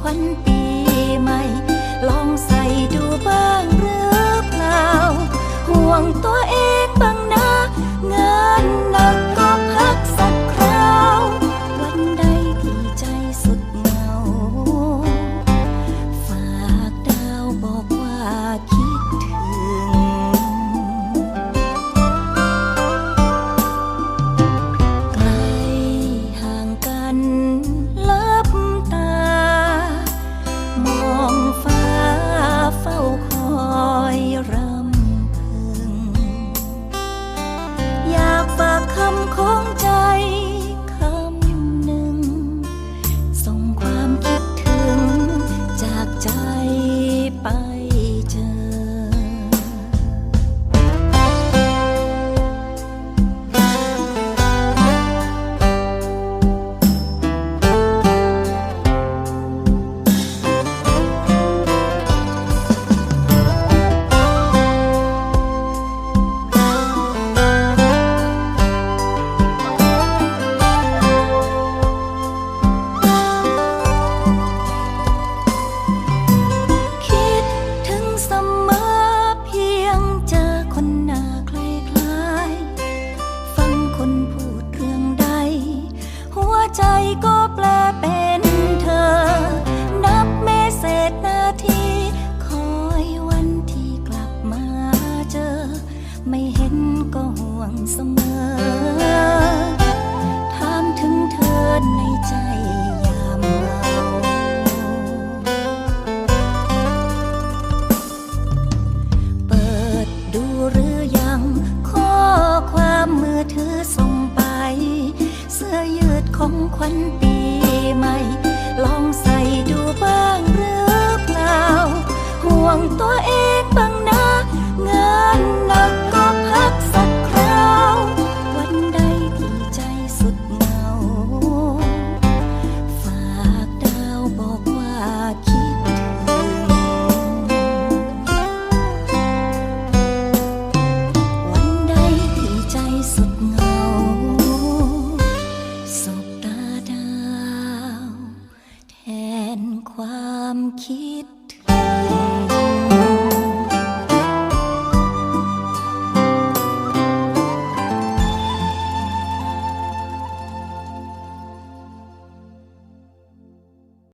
ควันปีใหม่ ลองใส่ดูบ้างหรือเปล่า ห่วงตัวเองบ้างนะ ถามถึงเธอในใจยามเหงาเปิดดูหรือยังข้อความมือถือส่งไป เสื้อยืดของขวัญปีใหม่ ลองใส่ดูบ้างหรือเปล่า ห่วงตัวเองบ้างนะงาน ความคิด